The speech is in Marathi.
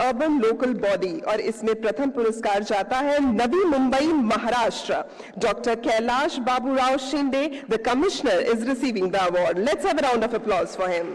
अर्बन लोकल बॉडी और इसमें प्रथम पुरस्कार जाता है Navi Mumbai Maharashtra. Doctor Kailash Baburao Shinde the commissioner is receiving the award let's have a round of applause for him